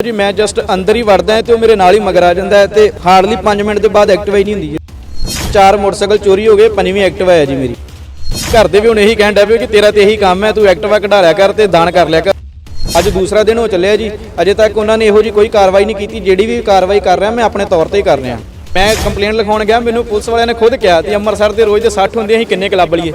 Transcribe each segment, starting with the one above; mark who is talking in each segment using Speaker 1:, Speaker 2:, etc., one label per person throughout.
Speaker 1: ਜੀ, ਮੈਂ ਜਸਟ ਅੰਦਰ ਹੀ ਵੜਦਾ ਹਾਂ ਤੇ ਉਹ ਮੇਰੇ ਨਾਲ ਹੀ ਮਗਰ ਆ ਜਾਂਦਾ ਹੈ ਤੇ ਹਾਰਡਲੀ 5 ਮਿੰਟ ਦੇ ਬਾਅਦ ਐਕਟਿਵਾ ਹੀ ਨਹੀਂ ਹੁੰਦੀ ਜੀ। ਚਾਰ ਮੋਟਰਸਾਈਕਲ ਚੋਰੀ ਹੋ ਗਏ, ਪੰਜਵੀਂ ਐਕਟਿਵਾ ਹੈ ਜੀ ਮੇਰੀ। ਘਰ ਦੇ ਵੀ ਹੁਣ ਇਹੀ ਕਹਿਣ ਡੈ ਪਏ ਕਿ ਤੇਰਾ ਤੇ ਇਹੀ ਕੰਮ ਹੈ, ਤੂੰ ਐਕਟਿਵਾ ਕਢਾ ਲਿਆ ਕਰ ਤੇ ਦਾਨ ਕਰ ਲਿਆ ਕਰ। ਅੱਜ ਦੂਸਰਾ ਦਿਨ ਹੋ ਚੱਲਿਆ ਜੀ, ਅਜੇ ਤੱਕ ਉਹਨਾਂ ਨੇ ਇਹੋ ਜੀ ਕੋਈ ਕਾਰਵਾਈ ਨਹੀਂ ਕੀਤੀ, ਜਿਹੜੀ ਵੀ ਕਾਰਵਾਈ ਕਰ ਰਿਹਾ, ਮੈਂ ਆਪਣੇ ਤੌਰ ਤੇ ਹੀ ਕਰ ਰਿਹਾ। ਮੈਂ ਕੰਪਲੇਂਟ ਲਿਖਾਉਣ ਗਿਆ, ਮੈਨੂੰ ਪੁਲਿਸ ਵਾਲਿਆਂ ਨੇ ਖੁਦ ਕਿਹਾ ਤੇ ਅੰਮ੍ਰਿਤਸਰ ਦੇ ਰੋਜ਼ ਦੇ 60 ਹੁੰਦੇ ਅਸੀਂ ਕਿੰਨੇ ਕਲੱਬ ਲਈਏ।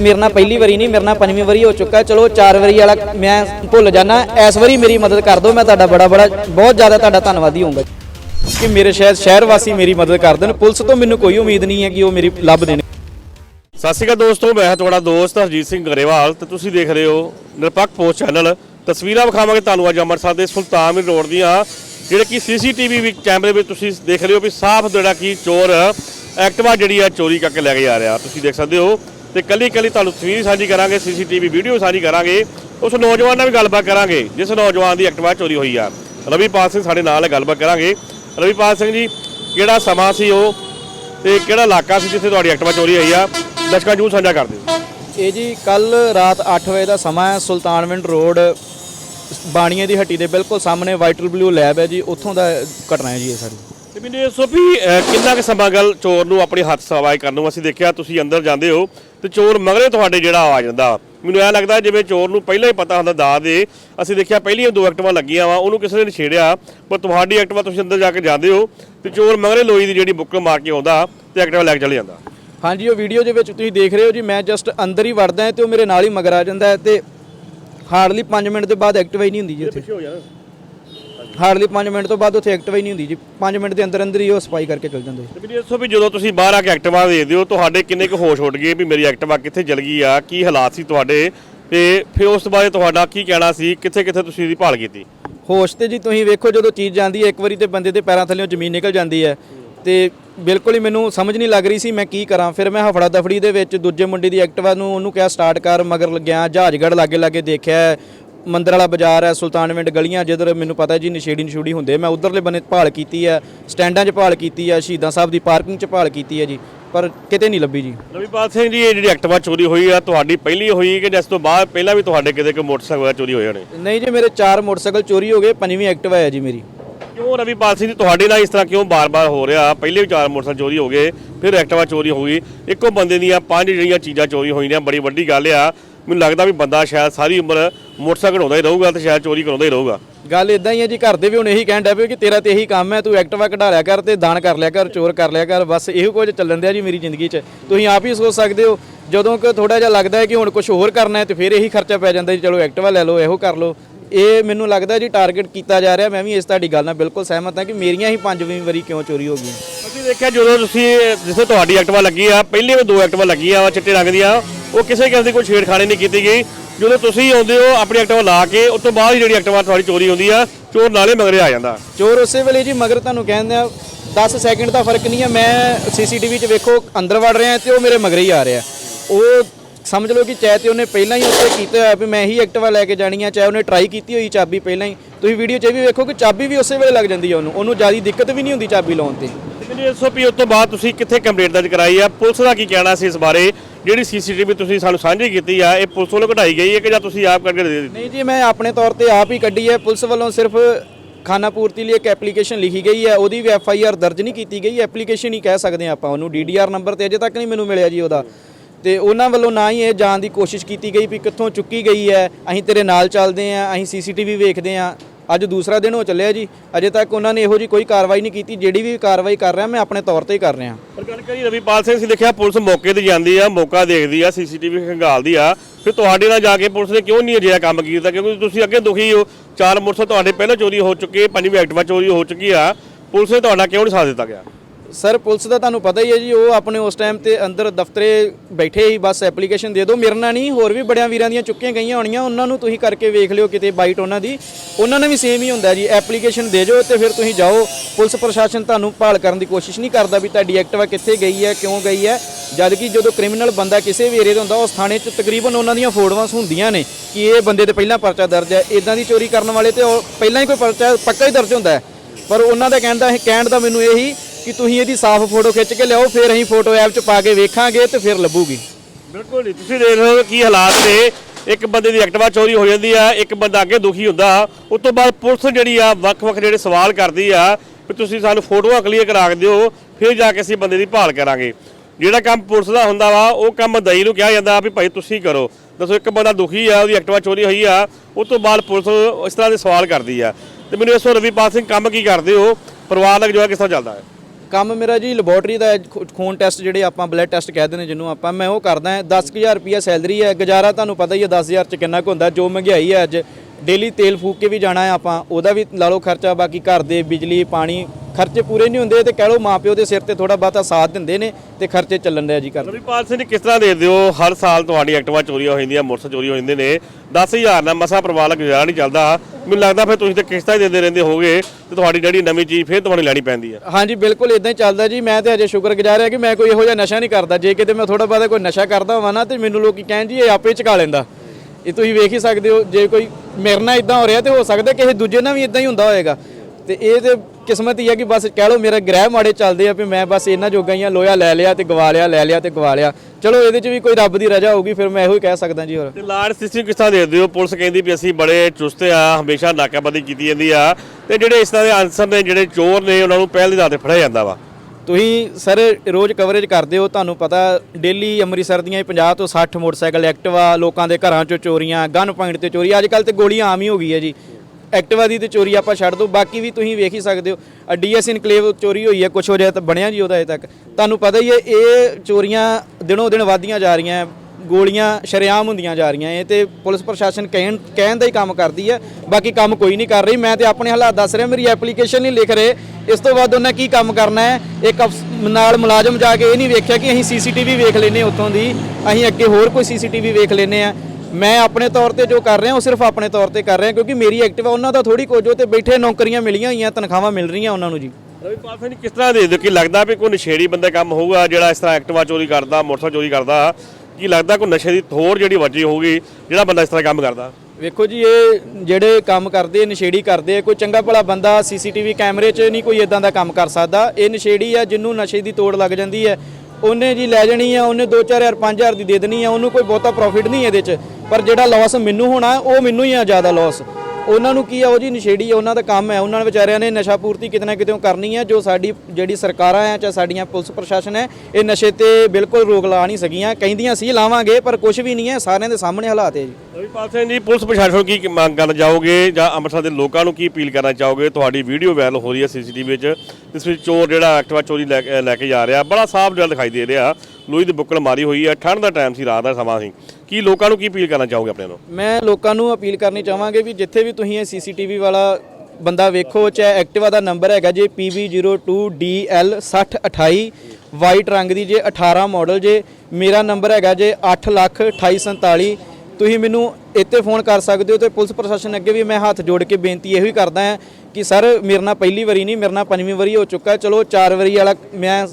Speaker 1: ਮੇਰੇ ਨਾਲ ਪਹਿਲੀ ਵਾਰੀ ਨਹੀਂ ਮੇਰੇ ਨਾਲ ਪੰਜਵੀਂ ਵਾਰੀ ਹੋ ਚੁੱਕਾ ਚਲੋ ਚਾਰ ਵਾਰੀ ਵਾਲਾ ਮੈਂ ਭੁੱਲ ਜਾਣਾ ਇਸ ਵਾਰੀ ਮੇਰੀ ਮਦਦ ਕਰ ਦਿਓ। ਮੈਂ ਤੁਹਾਡਾ ਬੜਾ ਬੜਾ ਬਹੁਤ ਜ਼ਿਆਦਾ ਤੁਹਾਡਾ ਧੰਨਵਾਦੀ ਹੋਊਂਗਾ। ਕਿ ਮੇਰੇ ਸ਼ਹਿਰ ਸ਼ਹਿਰ ਵਾਸੀ ਮੇਰੀ ਮਦਦ ਕਰ ਦੇਣ। ਪੁਲਿਸ ਤੋਂ ਮੈਨੂੰ ਕੋਈ ਉਮੀਦ ਨਹੀਂ ਹੈ ਕਿ ਉਹ ਮੇਰੀ ਲੱਭ ਦੇਣ।
Speaker 2: ਸਤਿ ਸ਼੍ਰੀ ਅਕਾਲ ਦੋਸਤੋ ਮੈਂ ਹਾਂ ਤੁਹਾਡਾ ਦੋਸਤ ਹਰਜੀਤ ਸਿੰਘ ਗਰੇਵਾਲ ਤੇ ਤੁਸੀਂ ਦੇਖ ਰਹੇ ਹੋ ਨਿਰਪੱਖ ਪੋਸਟ ਚੈਨਲ। ਤਸਵੀਰਾਂ ਵਿਖਾਵਾਂਗੇ ਤੁਹਾਨੂੰ ਅੱਜ ਅੰਮ੍ਰਿਤਸਰ ਦੇ ਸੁਲਤਾਨਪੁਰ ਰੋਡ ਦੀਆਂ ਜਿਹੜੇ ਕਿ ਸੀਸੀਟੀਵੀ ਵੀ ਕੈਮਰੇ ਵਿੱਚ ਤੁਸੀਂ ਦੇਖ ਰਹੇ ਹੋ ਵੀ ਸਾਫ਼ ਜਿਹੜਾ ਕਿ ਚੋਰ ਐਕਟਿਵਾ ਜਿਹੜੀ ਆ ਚੋਰੀ ਕਰਕੇ ਲੈ ਕੇ ਜਾ ਰਿਹਾ। ਤੁਸੀਂ ਦੇਖ ਸਕਦੇ ਹੋ ਤੇ ਕੱਲੀ ਕੱਲੀ ਤੁਹਾਨੂੰ ਤਸਵੀਰ ਸਾਂਝੀ ਕਰਾਂਗੇ, ਸੀਸੀਟੀਵੀ ਵੀਡੀਓ ਸਾਂਝੀ ਕਰਾਂਗੇ। ਉਸ ਨੌਜਵਾਨ ਨਾਲ ਵੀ ਗੱਲਬਾਤ ਕਰਾਂਗੇ, ਜਿਸ ਨੌਜਵਾਨ ਦੀ ਐਕਟਿਵਾ ਚੋਰੀ ਹੋਈ ਆ। ਰਵੀਪਾਲ ਸਿੰਘ ਸਾਡੇ ਨਾਲ ਗੱਲਬਾਤ ਕਰਾਂਗੇ। ਰਵੀਪਾਲ ਸਿੰਘ ਜੀ, ਕਿਹੜਾ ਸਮਾਂ ਸੀ ਉਹ ਤੇ ਕਿਹੜਾ ਇਲਾਕਾ ਸੀ ਜਿੱਥੇ ਤੁਹਾਡੀ ਐਕਟਿਵਾ ਚੋਰੀ ਹੋਈ ਆ? ਦਰਸ਼ਕਾਂ ਨੂੰ ਸਾਂਝਾ ਕਰ ਦਿਓ।
Speaker 1: ਇਹ ਜੀ ਕੱਲ ਰਾਤ 8 ਵਜੇ ਦਾ ਸਮਾਂ ਹੈ, ਸੁਲਤਾਨਵਿੰਡ ਰੋਡ ਬਾਣੀਏ ਦੀ ਹੱਟੀ ਦੇ ਬਿਲਕੁਲ ਸਾਹਮਣੇ ਵਾਈਟਲ ਬਲੂ ਲੈਬ ਹੈ ਜੀ, ਉੱਥੋਂ ਦਾ ਘਟਨਾ ਹੈ ਜੀ ਇਹ ਸਾਰੀ।
Speaker 2: ਤੇ ਮੈਨੂੰ ਇਹ ਦੱਸੋ ਵੀ ਕਿੰਨਾ ਕੁ ਸਮਾਂ ਗੱਲ ਚੋਰ ਨੂੰ ਆਪਣੇ ਹੱਥ ਸਵਾਈ ਕਰਨ ਨੂੰ? ਅਸੀਂ ਦੇਖਿਆ ਤੁਸੀਂ ਅੰਦਰ ਜਾਂਦੇ ਹੋ ਤੇ ਚੋਰ ਮਗਰੇ ਤੁਹਾਡੇ ਜਿਹੜਾ ਆ ਜਾਂਦਾ ਮੈਨੂੰ ਐ ਲੱਗਦਾ ਜਿਵੇਂ ਚੋਰ ਨੂੰ ਪਹਿਲਾਂ ਹੀ ਪਤਾ ਹੁੰਦਾ ਦਾ ਦੇ ਅਸੀਂ ਦੇਖਿਆ ਪਹਿਲੀਆਂ ਦੋ ਐਕਟਿਵਾ ਲੱਗੀਆਂ ਵਾ ਉਹਨੂੰ ਕਿਸੇ ਨੇ ਛੇੜਿਆ ਪਰ ਤੁਹਾਡੀ ਐਕਟਿਵਾ ਤੁਸੀਂ ਅੰਦਰ ਜਾ ਕੇ ਜਾਂਦੇ ਹੋ ਤੇ ਚੋਰ ਮਗਰੇ ਲੋਈ ਦੀ ਜਿਹੜੀ ਬੁੱਕ ਮਾਰ ਕੇ ਆਉਂਦਾ ਤੇ ਐਕਟਿਵਾ ਲੈ ਕੇ ਚਲੇ ਜਾਂਦਾ।
Speaker 1: ਹਾਂਜੀ ਉਹ ਵੀਡੀਓ ਦੇ ਵਿੱਚ ਤੁਸੀਂ ਦੇਖ ਰਹੇ ਹੋ ਜੀ ਮੈਂ ਜਸਟ ਅੰਦਰ ਹੀ ਵੜਦਾ ਹਾਂ ਤੇ ਉਹ ਮੇਰੇ ਨਾਲ ਹੀ ਮਗਰ ਆ ਜਾਂਦਾ ਹੈ ਤੇ ਹਾਰਡਲੀ 5 ਮਿੰਟ ਦੇ ਬਾਅਦ ਐਕਟਿਵਾ ਹੀ ਨਹੀਂ ਹੁੰਦੀ ਜੀ
Speaker 2: ਹੋ ਜਾਣਾ।
Speaker 1: ਹਾਰਡਲੀ 5 ਮਿੰਟ ਤੋਂ ਬਾਅਦ ਉੱਥੇ ਐਕਟਿਵਾ ਹੀ ਨਹੀਂ ਹੁੰਦੀ ਜੀ। 5 ਮਿੰਟ ਦੇ ਅੰਦਰ ਅੰਦਰ ਹੀ ਉਹ ਸਫ਼ਾਈ ਕਰਕੇ ਚਲ ਜਾਂਦੇ।
Speaker 2: ਤੇ ਇਹ ਦੱਸੋ ਵੀ ਜਦੋਂ ਤੁਸੀਂ ਬਾਹਰ ਆ ਕੇ ਐਕਟਿਵਾ ਦੇਖਦੇ ਹੋ ਤੁਹਾਡੇ ਕਿੰਨੇ ਕੁ ਹੋਸ਼ ਉੱਡ ਗਏ ਵੀ ਮੇਰੀ ਐਕਟਿਵਾ ਕਿੱਥੇ ਚਲ ਗਈ ਆ ਕੀ ਹਾਲਾਤ ਸੀ ਤੁਹਾਡੇ? ਤੇ ਫਿਰ ਉਸ ਤੋਂ ਬਾਅਦ ਤੁਹਾਡਾ ਕੀ ਕਹਿਣਾ ਸੀ ਕਿੱਥੇ ਕਿੱਥੇ ਤੁਸੀਂ ਇਹਦੀ ਭਾਲ ਕੀਤੀ?
Speaker 1: ਹੋਸ਼ ਤੇ ਜੀ ਤੁਸੀਂ ਵੇਖੋ ਜਦੋਂ ਚੀਜ਼ ਜਾਂਦੀ ਹੈ ਇੱਕ ਵਾਰੀ ਤੇ ਬੰਦੇ ਦੇ ਪੈਰਾਂ ਥੱਲੇੋਂ ਜ਼ਮੀਨ ਨਿਕਲ ਜਾਂਦੀ ਹੈ। ਤੇ ਬਿਲਕੁਲ ਹੀ ਮੈਨੂੰ ਸਮਝ ਨਹੀਂ ਲੱਗ ਰਹੀ ਸੀ ਮੈਂ ਕੀ ਕਰਾਂ। ਫਿਰ ਮੈਂ ਹਫੜਾ ਦਫੜੀ ਦੇ ਵਿੱਚ ਦੂਜੇ ਮੁੰਡੇ ਦੀ ਐਕਟਿਵਾ ਨੂੰ ਉਹਨੂੰ ਕਿਹਾ ਸਟਾਰਟ ਕਰ। ਮਗਰ ਲੱਗਿਆ ਜਹਾਜਗੜ ਲਾਗੇ ਲਾਗੇ ਦੇਖਿਆ। ਮੰਦਰ ਵਾਲਾ ਬਾਜ਼ਾਰ ਹੈ ਸੁਲਤਾਨਵਿੰਡ ਗਲੀਆਂ ਜਿੱਧਰ ਮੈਨੂੰ ਪਤਾ ਜੀ ਨਸ਼ੇੜੀ ਨਸ਼ੂੜੀ ਹੁੰਦੇ। ਮੈਂ ਉਧਰਲੇ ਬੰਨੇ ਭਾਲ ਕੀਤੀ ਹੈ ਸਟੈਂਡਾਂ 'ਚ ਭਾਲ ਕੀਤੀ ਹੈ ਸ਼ਹੀਦਾਂ ਸਾਹਿਬ ਦੀ ਪਾਰਕਿੰਗ 'ਚ ਭਾਲ ਕੀਤੀ ਹੈ ਜੀ। ਪਰ ਕਿਤੇ ਨਹੀਂ ਲੱਭੀ ਜੀ।
Speaker 2: ਰਵੀਪਾਲ ਸਿੰਘ ਜੀ ਇਹ ਜਿਹੜੀ ਐਕਟਿਵਾ ਚੋਰੀ ਹੋਈ ਆ ਤੁਹਾਡੀ ਪਹਿਲੀ ਹੋਈ ਕਿ ਜਿਸ ਤੋਂ ਬਾਅਦ ਪਹਿਲਾਂ ਵੀ ਤੁਹਾਡੇ ਕਿਤੇ ਕੋਈ ਮੋਟਰਸਾਈਕਲ ਵਗੈਰਾ ਚੋਰੀ ਹੋਏ ਹੋਣੇ?
Speaker 1: ਨਹੀਂ ਜੀ ਮੇਰੇ ਚਾਰ ਮੋਟਰਸਾਈਕਲ ਚੋਰੀ ਹੋ ਗਏ ਪੰਜਵੀਂ ਐਕਟਿਵਾ ਹੈ ਜੀ ਮੇਰੀ।
Speaker 2: ਕਿਉਂ ਰਵੀਪਾਲ ਸਿੰਘ ਜੀ ਤੁਹਾਡੇ ਨਾਲ ਇਸ ਤਰ੍ਹਾਂ ਕਿਉਂ ਬਾਰ-ਬਾਰ ਹੋ ਰਿਹਾ? ਪਹਿਲੇ ਵੀ ਚਾਰ ਮੋਟਰਸਾਈਕਲ ਚੋਰੀ ਹੋ ਗਏ ਫਿਰ ਐਕਟਿਵਾ ਚੋਰੀ ਹੋ ਗਈ। ਇੱਕੋ ਬੰਦੇ ਦੀਆਂ ਪੰਜ ਜਿਹੜੀਆਂ ਚੀਜ਼ਾਂ ਚੋਰੀ ਹੋਈਆਂ ਬੜੀ ਵੱਡੀ ਗੱਲ ਆ। ਮੈਨੂੰ ਲੱਗਦਾ ਵੀ ਬੰਦਾ ਸ਼ਾਇਦ ਸਾਰੀ ਉਮਰ ਮੋਟਰਸਾਈਕਲ ਕਢਾਉਂਦਾ ਹੀ ਰਹੂਗਾ ਤੇ ਸ਼ਾਇਦ ਚੋਰੀ ਕਰਾਉਂਦਾ ਹੀ ਰਹੂਗਾ।
Speaker 1: ਗੱਲ ਇਦਾਂ ਹੀ ਹੈ ਜੀ ਘਰ ਦੇ ਵੀ ਹੁਣ ਇਹੀ ਕਹਿਣ ਡੈ ਪਏ ਕਿ ਤੇਰਾ ਤੇ ਇਹੀ ਕੰਮ ਹੈ ਤੂੰ ਐਕਟਿਵਾ ਕਢਾ ਲਿਆ ਕਰ ਤੇ ਦਾਨ ਕਰ ਲਿਆ ਕਰ ਚੋਰ ਕਰ ਲਿਆ ਕਰ ਬਸ ਇਹੋ ਕੁਝ ਚੱਲਣ ਦਿਆ ਜੀ ਮੇਰੀ ਜ਼ਿੰਦਗੀ 'ਚ। ਤੁਸੀਂ ਆਪ ਹੀ ਸੋਚ ਸਕਦੇ ਹੋ ਜਦੋਂ ਕਿ ਥੋੜਾ ਜਿਹਾ ਲੱਗਦਾ ਹੈ ਕਿ ਹੁਣ ਕੁਝ ਹੋਰ ਕਰਨਾ ਹੈ ਤੇ ਫਿਰ ਇਹੀ ਖਰਚਾ ਪੈ ਜਾਂਦਾ ਜੀ ਚਲੋ ਐਕਟਿਵਾ ਲੈ ਲਓ ਇਹੋ ਕਰ ਲਓ। ਇਹ ਮੈਨੂੰ ਲੱਗਦਾ ਜੀ ਟਾਰਗੇਟ ਕੀਤਾ ਜਾ ਰਿਹਾ ਮੈਂ ਵੀ ਇਸ ਤੁਹਾਡੀ ਗੱਲ ਨਾਲ ਬਿਲਕੁਲ ਸਹਿਮਤ ਹਾਂ ਕਿ ਮੇਰੀਆਂ ਹੀ ਪੰਜਵੀਂ ਵਾਰੀ ਕਿਉਂ ਚੋਰੀ ਹੋ ਗਈਆਂ।
Speaker 2: ਅਸੀਂ ਦੇਖਿਆ ਜਦੋਂ ਤੁਸੀਂ ਜਿੱਥੇ ਤੁਹਾਡੀ ਐਕਟਿਵਾ ਲੱਗੀ ਆ ਪਹਿਲੇ ਵੀ ਦੋ ਐਕਟਿਵਾ ਲੱਗੀਆਂ ਵਾ ਚਿੱਟੇ ਰੰਗ ਦੀਆਂ। ਉਹ ਕਿਸੇ ਕਿਸਮ ਦੀ ਕੋਈ ਛੇੜਖਾਨੀ ਨਹੀਂ ਕੀਤੀ ਗਈ। ਜਦੋਂ ਤੁਸੀਂ ਆਉਂਦੇ ਹੋ, ਆਪਣੀ ਐਕਟਿਵਾ ਲਾ ਕੇ, ਉਸ ਤੋਂ ਬਾਅਦ ਹੀ ਜਿਹੜੀ ਐਕਟਿਵਾ ਤੁਹਾਡੀ ਚੋਰੀ ਹੁੰਦੀ ਆ, ਚੋਰ ਨਾਲੇ ਮਗਰੇ ਆ ਜਾਂਦਾ।
Speaker 1: ਚੋਰ ਉਸੇ ਵੇਲੇ ਜੀ, ਮਗਰ ਤੁਹਾਨੂੰ ਕਹਿੰਦੇ ਆ 10 ਸੈਕਿੰਡ ਦਾ ਫ਼ਰਕ ਨਹੀਂ ਹੈ ਮੈਂ ਸੀਸੀਟੀਵੀ 'ਚ ਵੇਖੋ, ਅੰਦਰ ਵੜ ਰਿਹਾ ਤੇ ਉਹ ਮੇਰੇ ਮਗਰੇ ਹੀ ਆ ਰਿਹਾ। ਉਹ ਸਮਝ ਲਓ ਕਿ ਚਾਹੇ ਤੇ ਉਹਨੇ ਪਹਿਲਾਂ ਹੀ ਉੱਤੇ ਕੀਤਾ ਹੋਇਆ ਵੀ ਮੈਂ ਹੀ ਐਕਟਿਵਾ ਲੈ ਕੇ ਜਾਣੀ ਆ, ਚਾਹੇ ਉਹਨੇ ਟਰਾਈ ਕੀਤੀ ਹੋਈ ਚਾਬੀ ਪਹਿਲਾਂ ਹੀ। ਤੁਸੀਂ ਵੀਡੀਓ 'ਚ ਇਹ ਵੀ ਵੇਖੋ ਕਿ ਚਾਬੀ ਵੀ ਉਸੇ ਵੇਲੇ ਲੱਗ ਜਾਂਦੀ ਹੈ ਉਹਨੂੰ। ਉਹਨੂੰ ਜ਼ਿਆਦਾ ਦਿੱਕਤ ਵੀ ਨਹੀਂ ਹੁੰਦੀ ਚਾਬੀ ਲਾਉਣ ਤੇ।
Speaker 2: ਤੇ ਦੱਸੋ ਵੀ ਉਸ ਤੋਂ ਬਾਅਦ ਤੁਸੀਂ ਕਿੱਥੇ ਕੰਪਲੇਂਟ ਦਰਜ ਕਰਾਈ ਆ? ਪੁਲਿਸ ਦਾ ਕੀ ਕਹਿਣਾ ਸੀ ਇਸ ਬਾਰੇ? ਜਿਹੜੀ ਸੀਸੀਟੀਵੀ ਤੁਸੀਂ ਸਾਨੂੰ ਸਾਂਝੀ ਕੀਤੀ ਆ, ਇਹ ਪੁਲਿਸ ਵੱਲੋਂ ਕਢਾਈ ਗਈ ਹੈ ਕਿ ਜਾਂ ਤੁਸੀਂ ਆਪ ਕਰਕੇ ਦੇ ਦਿੱਤੀ?
Speaker 1: ਨਹੀਂ ਜੀ, ਮੈਂ ਆਪਣੇ ਤੌਰ ਤੇ ਆਪ ਹੀ ਕੱਢੀ ਹੈ। ਪੁਲਿਸ ਵੱਲੋਂ ਸਿਰਫ ਖਾਨਾ ਪੂਰਤੀ ਲਈ ਇੱਕ ਐਪਲੀਕੇਸ਼ਨ ਲਿਖੀ ਗਈ ਹੈ। ਉਹਦੀ ਵੀ ਐਫ ਆਈ ਆਰ ਦਰਜ ਨਹੀਂ ਕੀਤੀ ਗਈ। ਐਪਲੀਕੇਸ਼ਨ ਹੀ ਕਹਿ ਸਕਦੇ ਹਾਂ ਆਪਾਂ ਉਹਨੂੰ। ਡੀ ਡੀ ਆਰ ਨੰਬਰ ਤੇ ਅਜੇ ਤੱਕ ਨਹੀਂ ਮੈਨੂੰ ਮਿਲਿਆ ਜੀ ਉਹਦਾ। ਤੇ ਉਹਨਾਂ ਵੱਲੋਂ ਨਾ ਹੀ ਇਹ ਜਾਣ ਦੀ ਕੋਸ਼ਿਸ਼ ਕੀਤੀ ਗਈ ਵੀ ਕਿੱਥੋਂ ਚੁੱਕੀ ਗਈ ਹੈ। ਅਸੀਂ ਤੇਰੇ ਨਾਲ ਚੱਲਦੇ ਆਂ ਅਸੀਂ ਸੀਸੀਟੀਵੀ ਵੇਖਦੇ ਆਂ ਅੱਜ ਦੂਸਰਾ ਦਿਨ ਹੋ ਚੱਲਿਆ ਜੀ। ਅਜੇ ਤੱਕ ਉਹਨਾਂ ਨੇ ਇਹੋ ਜੀ ਕੋਈ ਕਾਰਵਾਈ ਨਹੀਂ ਕੀਤੀ। ਜਿਹੜੀ ਵੀ ਕਾਰਵਾਈ ਕਰ ਰਿਹਾ, ਮੈਂ ਆਪਣੇ ਤੌਰ ਤੇ ਹੀ ਕਰ ਰਿਹਾ।
Speaker 2: ਪਰ ਗੱਲ ਕਰੀ ਰਵੀਪਾਲ ਸਿੰਘ ਸੀ ਦੇਖਿਆ ਪੁਲਿਸ ਮੌਕੇ ਤੇ ਜਾਂਦੀ ਆ, ਮੌਕਾ ਦੇਖਦੀ ਆ, ਸੀਸੀਟੀਵੀ ਖੰਗਾਲਦੀ ਆ। ਫਿਰ ਤੁਹਾਡੇ ਨਾਲ ਜਾ ਕੇ ਪੁਲਿਸ ਨੇ ਕਿਉਂ ਨਹੀਂ ਅਜਿਹਾ ਕੰਮ ਕੀਤਾ? ਕਿਉਂਕਿ ਤੁਸੀਂ ਅੱਗੇ ਦੁਖੀ ਹੋ। ਚਾਰ ਮੋਟਰਸਾਈਕਲ ਤੁਹਾਡੇ ਪਹਿਲਾਂ ਚੋਰੀ ਹੋ ਚੁੱਕੇ, ਪੰਜਵੀਂ ਐਕਟਿਵਾ ਚੋਰੀ ਹੋ ਚੁੱਕੀ ਆ। ਪੁਲਿਸ ਨੇ ਤੁਹਾਡਾ ਕਿਉਂ ਨਹੀਂ ਸਾਥ ਦਿੱਤਾ ਗਿਆ?
Speaker 1: ਸਰ, ਪੁਲਿਸ ਦਾ ਤੁਹਾਨੂੰ ਪਤਾ ਹੀ ਹੈ ਜੀ, ਉਹ ਆਪਣੇ ਉਸ ਟਾਈਮ ਤੇ ਅੰਦਰ ਦਫ਼ਤਰੇ ਬੈਠੇ ਹੀ ਬਸ ਐਪਲੀਕੇਸ਼ਨ ਦੇ ਦਿਓ। ਮੇਰੇ ਨਾਲ ਨਹੀਂ, ਹੋਰ ਵੀ ਬੜਿਆਂ ਵੀਰਾਂ ਦੀਆਂ ਚੁੱਕੀਆਂ ਗਈਆਂ ਹੋਣੀਆਂ। ਉਹਨਾਂ ਨੂੰ ਤੁਸੀਂ ਕਰਕੇ ਵੇਖ ਲਿਓ ਕਿਤੇ ਬਾਈਟ ਉਹਨਾਂ ਦੀ। ਉਹਨਾਂ ਨੇ ਵੀ ਸੇਮ ਹੀ ਹੁੰਦਾ ਜੀ। ਐਪਲੀਕੇਸ਼ਨ ਦੇ ਜੋ ਤੇ ਫਿਰ ਤੁਸੀਂ ਜਾਓ। ਪੁਲਿਸ ਪ੍ਰਸ਼ਾਸਨ ਤੁਹਾਨੂੰ ਭਾਲ ਕਰਨ ਦੀ ਕੋਸ਼ਿਸ਼ ਨਹੀਂ ਕਰਦਾ ਵੀ ਤੁਹਾਡੀ ਐਕਟਿਵਾ ਕਿੱਥੇ ਗਈ ਹੈ, ਕਿਉਂ ਗਈ ਹੈ। ਜਦ ਕਿ ਜਦੋਂ ਕ੍ਰਿਮੀਨਲ ਬੰਦਾ ਕਿਸੇ ਵੀ ਏਰੀਆ ਦਾ ਹੁੰਦਾ, ਉਸ ਥਾਣੇ 'ਚ ਤਕਰੀਬਨ ਉਹਨਾਂ ਦੀਆਂ ਫੋਟੋਆਂ ਹੁੰਦੀਆਂ ਨੇ ਕਿ ਇਹ ਬੰਦੇ ਤੇ ਪਹਿਲਾਂ ਪਰਚਾ ਦਰਜ ਹੈ। ਇਦਾਂ ਦੀ ਚੋਰੀ ਕਰਨ ਵਾਲੇ ਤੇ ਉਹ ਪਹਿਲਾਂ ਹੀ ਕੋਈ ਪਰਚਾ ਪੱਕਾ ਹੀ ਦਰਜ ਹੁੰਦਾ ਹੈ। ਪਰ ਉਹਨਾਂ ਦਾ ਕਹਿਣ ਦਾ ਕਹਿਣ ਦਾ ਮੈਨੂੰ ਇਹੀ ਕਿ ਤੁਸੀਂ ਇਹਦੀ ਸਾਫ਼ ਫੋਟੋ ਖਿੱਚ ਕੇ ਲਿਆਓ, ਫਿਰ ਅਸੀਂ ਫੋਟੋ ਐਪ 'ਚ ਪਾ ਕੇ ਵੇਖਾਂਗੇ ਤੇ ਫਿਰ ਲੱਭੂਗੀ।
Speaker 2: ਬਿਲਕੁਲ ਜੀ, ਤੁਸੀਂ ਦੇਖ ਰਹੇ ਹੋ ਕੀ ਹਾਲਾਤ ਨੇ। ਇੱਕ ਬੰਦੇ ਦੀ ਐਕਟਿਵਾ ਚੋਰੀ ਹੋ ਜਾਂਦੀ ਆ, ਇੱਕ ਬੰਦਾ ਅੱਗੇ ਦੁਖੀ ਹੁੰਦਾ। ਉਸ ਤੋਂ ਬਾਅਦ ਪੁਲਿਸ ਜਿਹੜੀ ਆ, ਵੱਖ-ਵੱਖ ਜਿਹੜੇ ਸਵਾਲ ਕਰਦੀ ਆ, ਵੀ ਤੁਸੀਂ ਸਾਨੂੰ ਫੋਟੋਆਂ ਕਲੀਅਰ ਕਰਾ ਕੇ ਦਿਓ, ਫਿਰ ਜਾ ਕੇ ਅਸੀਂ ਬੰਦੇ ਦੀ ਭਾਲ ਕਰਾਂਗੇ। ਜਿਹੜਾ ਕੰਮ ਪੁਲਿਸ ਦਾ ਹੁੰਦਾ ਵਾ, ਉਹ ਕੰਮ ਦਈ ਨੂੰ ਕਿਹਾ ਜਾਂਦਾ ਵੀ ਭਾਈ ਤੁਸੀਂ ਕਰੋ। ਦੱਸੋ, ਇੱਕ ਬੰਦਾ ਦੁਖੀ ਆ, ਉਹਦੀ ਐਕਟਿਵਾ ਚੋਰੀ ਹੋਈ ਆ, ਉਸ ਤੋਂ ਬਾਅਦ ਪੁਲਿਸ ਇਸ ਤਰ੍ਹਾਂ ਦੇ ਸਵਾਲ ਕਰਦੀ ਆ। ਤੇ ਮੈਨੂੰ ਇਸ ਰਵੀਪਾਲ ਸਿੰਘ ਕੰਮ ਕੀ ਕਰਦੇ ਹੋ? ਪਰਿਵਾਰ ਦਾ ਗੁਜ਼ਾਰਾ ਕਿਸ ਤਰ੍ਹਾਂ ਚੱਲਦਾ ਹੈ?
Speaker 1: ਕੰਮ ਮੇਰਾ ਜੀ ਲੈਬੋਰਟਰੀ ਦਾ ਹੈ, ਖੂ- ਖੂਨ ਟੈਸਟ ਜਿਹੜੇ ਆਪਾਂ ਬਲੱਡ ਟੈਸਟ ਕਹਿੰਦੇ ਨੇ ਜਿਹਨੂੰ ਆਪਾਂ ਮੈਂ ਉਹ ਕਰਦਾ ਹਾਂ। 10000 ਰੁਪਿਆ ਸੈਲਰੀ ਹੈ। ਗੁਜ਼ਾਰਾ ਤੁਹਾਨੂੰ ਪਤਾ ਹੀ ਹੈ 10000 ਚ ਕਿੰਨਾ ਕੁ ਹੁੰਦਾ ਜੋ ਮਹਿੰਗਾਈ ਹੈ ਅੱਜ ਡੇਲੀ ਤੇਲ ਫੂਕ ਕੇ ਵੀ ਜਾਣਾ ਹੈ ਆਪਾਂ ਉਹਦਾ ਵੀ ਲਾ ਲਓ ਖਰਚਾ ਬਾਕੀ ਘਰ ਦੇ ਬਿਜਲੀ ਪਾਣੀ ਖਰਚੇ ਪੂਰੇ ਨਹੀਂ ਹੁੰਦੇ ਤੇ ਕਹਿ ਲਓ ਮਾਪਿਓ ਦੇ ਸਿਰ ਤੇ ਥੋੜਾ ਬਹੁਤਾ ਸਾਥ ਦਿੰਦੇ ਨੇ ਤੇ ਖਰਚੇ ਚੱਲਣ ਰਿਹਾ ਜੀ ਘਰ ਦੇ।
Speaker 2: ਰਵੀਪਾਲ ਸਿੰਘ ਜੀ ਕਿਸ ਤਰ੍ਹਾਂ ਦੇ ਦਿਓ ਹਰ ਸਾਲ ਤੁਹਾਡੀ ਐਕਟਿਵਾ ਚੋਰੀਆਂ ਹੋ ਜਾਂਦੀਆਂ ਮੋਟਰਸਾਈਕਲ ਚੋਰੀ ਹੋ ਜਾਂਦੇ ਨੇ। 10000 ਨਾਲ ਮਸਾ ਪਰਿਵਾਰ ਦਾ ਗੁਜ਼ਾਰਾ ਨਹੀਂ ਚੱਲਦਾ। ਮੈਨੂੰ ਲੱਗਦਾ ਫਿਰ ਤੁਸੀਂ ਤੇ ਕਿਸ਼ਤਾਂ ਹੀ ਦਿੰਦੇ ਰਹਿੰਦੇ ਹੋਗੇ ਤੇ ਤੁਹਾਡੀ ਜਿਹੜੀ ਨਵੀਂ ਚੀਜ਼ ਫਿਰ ਤੁਹਾਨੂੰ ਲੈਣੀ ਪੈਂਦੀ ਆ।
Speaker 1: ਹਾਂਜੀ ਬਿਲਕੁਲ ਇਦਾਂ ਹੀ ਚੱਲਦਾ ਜੀ। ਮੈਂ ਤੇ ਅਜੇ ਸ਼ੁਕਰਗੁਜ਼ਾਰ ਹਾਂ ਕਿ ਮੈਂ ਕੋਈ ਇਹੋ ਜਿਹਾ ਨਸ਼ਾ ਨਹੀਂ ਕਰਦਾ। ਜੇ ਕਿਤੇ ਮੈਂ ਥੋੜਾ ਬਹੁਤਾ ਕੋਈ ਨਸ਼ਾ ਕਰਦਾ ਹੋਵਾਂ ਨਾ ਤੇ ਮੈਨੂੰ ਲੋਕੀ ਕਹਿਣ ਜੀ ਇਹ ਆਪੇ ਚਕਾ ਲੈਂਦਾ। ਇਹ ਤੁਸੀਂ ਵੇਖ ਹੀ ਸਕਦੇ ਹੋ ਜੇ ਕੋਈ ਮੇਰੇ ਨਾਲ ਇਦਾਂ ਹੋ ਰਿਹਾ ਤੇ ਹੋ ਸਕਦਾ ਕਿਸੇ ਦੂਜੇ ਨਾਲ ਵੀ ਇਦਾਂ ਹੀ ਹੁੰਦਾ ਹੋਏਗਾ। ਤੇ ਇਹ ਤੇ ਕਿਸਮਤ ਹੀ ਹੈ ਕਿ ਬਸ ਕਹਿ ਲਓ ਮੇਰਾ ਗ੍ਰਹਿ ਮਾੜੇ ਚੱਲਦੇ ਆ ਵੀ ਮੈਂ ਬਸ ਇਹਨਾਂ ਜੋਗਾ ਹੀ ਆ ਲੋਹਾ ਲੈ ਲਿਆ ਤੇ ਗਵਾ ਲਿਆ ਲੈ ਲਿਆ ਤੇ ਗਵਾ ਲਿਆ। ਚਲੋ ਇਹਦੇ 'ਚ ਵੀ ਕੋਈ ਰੱਬ ਦੀ ਰਜ਼ਾ ਹੋਊਗੀ ਫਿਰ ਮੈਂ ਇਹੋ ਹੀ ਕਹਿ ਸਕਦਾ ਜੀ ਹੋਰ।
Speaker 2: ਤੇ ਲਾਰਡ ਸਿਸਟਮ ਕਿਸ ਤਰ੍ਹਾਂ ਦੇ ਦਿਓ ਪੁਲਿਸ ਕਹਿੰਦੀ ਵੀ ਅਸੀਂ ਬੜੇ ਚੁਸਤ ਆ ਹਮੇਸ਼ਾ ਨਾਕਾਬੰਦੀ ਕੀਤੀ ਜਾਂਦੀ ਆ। ਤੇ ਜਿਹੜੇ ਇਸ ਤਰ੍ਹਾਂ ਦੇ ਅਨਸਰ ਨੇ ਜਿਹੜੇ ਚੋਰ ਨੇ ਉਹਨਾਂ ਨੂੰ ਪਹਿਲ ਦੇ ਦਾਤੇ ਫੜਿਆ ਜਾਂਦਾ ਵਾ।
Speaker 1: ਤੁਸੀਂ ਸਰ ਰੋਜ਼ ਕਵਰੇਜ ਕਰਦੇ ਹੋ ਤੁਹਾਨੂੰ ਪਤਾ ਡੇਲੀ ਅੰਮ੍ਰਿਤਸਰ ਦੀਆਂ ਹੀ 50 ਤੋਂ 60 ਮੋਟਰਸਾਈਕਲ ਐਕਟਿਵਾ ਲੋਕਾਂ ਦੇ ਘਰਾਂ 'ਚੋਂ ਚੋਰੀਆਂ ਗਨ ਪੁਆਇੰਟ ਤੇ ਚੋਰੀ ਅੱਜ ਕੱਲ ਤੇ ਗੋਲੀਆਂ ਆਮ ਹੀ ਹੋ ਗਈ ਹੈ ਜੀ। ਐਕਟਿਵਾ ਦੀ ਤੇ ਚੋਰੀ ਆਪਾਂ ਛੱਡ ਦੋ, ਬਾਕੀ ਵੀ ਤੁਸੀਂ ਵੇਖ ਹੀ ਸਕਦੇ ਹੋ। ਡੀਐਸ ਇਨਕਲੇਵ ਚੋਰੀ ਹੋਈ ਹੈ, ਕੁਛ ਹੋ ਜਾਏ ਤਾਂ ਬਣਿਆ ਜੀ ਉਹਦਾ ਅਜੇ ਤੱਕ। ਤੁਹਾਨੂੰ ਪਤਾ ਹੀ ਹੈ, ਇਹ ਚੋਰੀਆਂ ਦਿਨੋਂ ਦਿਨ ਵਧਦੀਆਂ ਜਾ ਰਹੀਆਂ ਗੋਲੀਆਂ ਸ਼ਰੇਆਮ ਹੁੰਦੀਆਂ ਜਾ ਰਹੀਆਂ ਇਹ ਤੇ ਪੁਲਿਸ ਪ੍ਰਸ਼ਾਸਨ ਕਹਿਣ ਕਹਿਣ ਦਾ ਹੀ ਕੰਮ ਕਰਦੀ ਹੈ, ਬਾਕੀ ਕੰਮ ਕੋਈ ਨਹੀਂ ਕਰ ਰਹੀ। ਮੈਂ ਤੇ ਆਪਣੇ ਹਾਲਾਤ ਦੱਸ ਰਿਹਾ, ਮੇਰੀ ਐਪਲੀਕੇਸ਼ਨ ਨਹੀਂ ਲਿਖ ਰਹੇ। ਇਸ ਤੋਂ ਬਾਅਦ ਉਹਨਾਂ ਕੀ ਕੰਮ ਕਰਨਾ ਹੈ, ਇੱਕ ਅਫਸ- ਨਾਲ ਮੁਲਾਜ਼ਮ ਜਾ ਕੇ ਇਹ ਨਹੀਂ ਵੇਖਿਆ ਕਿ ਅਸੀਂ ਸੀਸੀਟੀਵੀ ਵੇਖ ਲੈਨੇ ਉੱਥੋਂ ਦੀ, ਅਸੀਂ ਅੱਗੇ ਹੋਰ ਕੋਈ ਸੀਸੀਟੀਵੀ ਵੇਖ ਲੈਨੇ ਆ ਮੈਂ ਆਪਣੇ ਤੌਰ ਤੇ ਜੋ ਕਰ ਰਿਹਾ ਉਹ ਸਿਰਫ ਆਪਣੇ ਤੌਰ ਤੇ ਕਰ ਰਿਹਾ ਕਿਉਂਕਿ ਮੇਰੀ ਐਕਟਿਵਾ ਉਹਨਾਂ ਦਾ ਥੋੜੀ ਉਹ ਤੇ ਬੈਠੇ ਨੌਕਰੀਆਂ ਮਿਲੀਆਂ ਹੋਈਆਂ ਤਨਖਾਹਾਂ ਮਿਲ ਰਹੀਆਂ ਉਹਨਾਂ ਨੂੰ ਜੀ।
Speaker 2: ਰਵੀਪਾਲ ਸਿੰਘ ਕਿਸ ਤਰ੍ਹਾਂ ਦੇ ਦਿਓ? ਕਿ ਲੱਗਦਾ ਵੀ ਕੋਈ ਨਸ਼ੇੜੀ ਬੰਦਾ ਕੰਮ ਹੋਊਗਾ ਜਿਹੜਾ ਇਸ ਤਰ੍ਹਾਂ ਐਕਟਿਵਾ ਚੋਰੀ ਕਰਦਾ ਮੋਟਰਸਾਈਕਲ ਚੋਰੀ ਕਰਦਾ? ਕੀ ਲੱਗਦਾ ਕੋਈ ਨਸ਼ੇ ਦੀ ਥੋੜ ਜਿਹੜੀ ਵੱਜੀ ਹੋਊਗੀ ਜਿਹੜਾ ਬੰਦਾ ਇਸ ਤਰ੍ਹਾਂ ਕੰਮ ਕਰਦਾ?
Speaker 1: ਵੇਖੋ ਜੀ ਇਹ ਜਿਹੜੇ ਕੰਮ ਕਰਦੇ ਨਸ਼ੇੜੀ ਕਰਦੇ ਆ, ਕੋਈ ਚੰਗਾ ਭਲਾ ਬੰਦਾ ਸੀਸੀਟੀਵੀ ਕੈਮਰੇ 'ਚ ਨਹੀਂ ਕੋਈ ਇਦਾਂ ਦਾ ਕੰਮ ਕਰ ਸਕਦਾ। ਇਹ ਨਸ਼ੇੜੀ ਆ ਜਿਹਨੂੰ ਨਸ਼ੇ ਦੀ ਤੋੜ ਲੱਗ ਜਾਂਦੀ ਹੈ। ਉਹਨੇ ਜੀ ਲੈ ਜਾਣੀ ਆ ਉਹਨੇ 2-4000 5000 ਦੀ ਦੇ ਦੇਣੀ ਆ ਉਹਨੂੰ ਕੋਈ ਬਹੁਤਾ ਪ੍ਰੋਫਿਟ ਨਹੀਂ ਇਹਦੇ 'ਚ। ਪਰ ਜਿਹੜਾ ਲਾਸ ਮੈਨੂੰ ਹੋਣਾ, ਉਹ ਮੈਨੂੰ ਹੀ ਆ ਜ਼ਿਆਦਾ ਲਾਸ ਉਹਨਾਂ ਨੂੰ ਕੀ ਆ, ਉਹ ਜੀ ਨਸ਼ੇੜੀ ਆ, ਉਹਨਾਂ ਦਾ ਕੰਮ ਹੈ। ਉਹਨਾਂ ਵਿਚਾਰਿਆਂ ਨੇ ਨਸ਼ਾ ਪੂਰਤੀ ਕਿਤੇ ਨਾ ਕਿਤੇ ਕਰਨੀ ਹੈ ਜੋ ਸਾਡੀ ਜਿਹੜੀ ਸਰਕਾਰਾਂ ਆ, ਜਾਂ ਸਾਡੀਆਂ ਪੁਲਿਸ ਪ੍ਰਸ਼ਾਸਨ ਹੈ, ਇਹ ਨਸ਼ੇ ਤੇ ਬਿਲਕੁਲ ਰੋਕ ਲਾ ਨਹੀਂ ਸਕੀਆਂ। ਕਹਿੰਦੀਆਂ ਸੀ, ਲਾਵਾਂਗੇ, ਪਰ ਕੁਝ ਵੀ ਨਹੀਂ ਹੈ। ਸਾਰਿਆਂ ਦੇ ਸਾਹਮਣੇ ਹਾਲਾਤ ਹੈ ਜੀ।
Speaker 2: ਰਵੀਪਾਲ ਸਿੰਘ ਜੀ, ਪੁਲਿਸ ਪ੍ਰਸ਼ਾਸਨ ਨੂੰ ਕੀ ਮੰਗ ਕਰਨ ਜਾਓਗੇ? ਜਾਂ ਅੰਮ੍ਰਿਤਸਰ ਦੇ ਲੋਕਾਂ ਨੂੰ ਕੀ ਅਪੀਲ ਕਰਨਾ ਚਾਹੋਗੇ? ਤੁਹਾਡੀ ਵੀਡੀਓ ਵਾਇਰਲ ਹੋ ਰਹੀ ਹੈ ਸੀਸੀਟੀਵੀ ਵਿੱਚ ਇਸ ਵਿੱਚ ਚੋਰ ਜਿਹੜਾ ਐਕਟਿਵਾ ਚੋਰੀ ਲੈ ਕੇ ਲੈ ਕੇ ਜਾ ਰਿਹਾ। ਬੜਾ ਸਾਫ਼ ਜਿਹਾ ਦਿਖਾਈ ਦੇ ਰਿਹਾ। ਲੋਹੀ ਦੀ ਬੁੱਕਲ ਮਾਰੀ ਹੋਈ ਹੈ ਠੰਡ ਦਾ ਟਾਈਮ ਸੀ ਰਾਤ ਦਾ ਸਮਾਂ ਸੀ। ਕੀ ਲੋਕਾਂ ਨੂੰ ਕੀ ਅਪੀਲ ਕਰਨਾ ਚਾਹੋਗੇ ਆਪਣੇ ਨੂੰ
Speaker 1: ਮੈਂ ਲੋਕਾਂ ਨੂੰ ਅਪੀਲ ਕਰਨੀ ਚਾਹਾਂਗੇ ਵੀ ਜਿੱਥੇ ਵੀ ਤੁਸੀਂ ਇਹ ਸੀਸੀਟੀਵੀ ਵਾਲਾ ਬੰਦਾ ਵੇਖੋ ਚਾਹੇ ਐਕਟਿਵਾ ਦਾ ਨੰਬਰ ਹੈਗਾ ਜੇ PB02DL6028 ਵਾਈਟ ਰੰਗ ਦੀ ਜੇ 18 ਮਾਡਲ ਜੇ ਮੇਰਾ ਨੰਬਰ ਹੈਗਾ ਜੇ 8,28,47 ਤੁਸੀਂ ਮੈਨੂੰ ਇੱਥੇ ਫੋਨ ਕਰ ਸਕਦੇ ਹੋ ਤੇ ਪੁਲਿਸ ਪ੍ਰਸ਼ਾਸਨ ਅੱਗੇ ਵੀ ਮੈਂ ਹੱਥ ਜੋੜ ਕੇ ਬੇਨਤੀ ਇਹੋ ਹੀ ਕਰਦਾ ਹਾਂ ਕਿ ਸਰ ਮੇਰੇ ਨਾਲ ਪਹਿਲੀ ਵਾਰੀ ਨਹੀਂ ਮੇਰੇ ਨਾਲ ਪੰਜਵੀਂ ਵਾਰੀ ਹੋ ਚੁੱਕਾ ਚਲੋ ਚਾਰ ਵਾਰੀ ਵਾਲਾ ਮੈਂ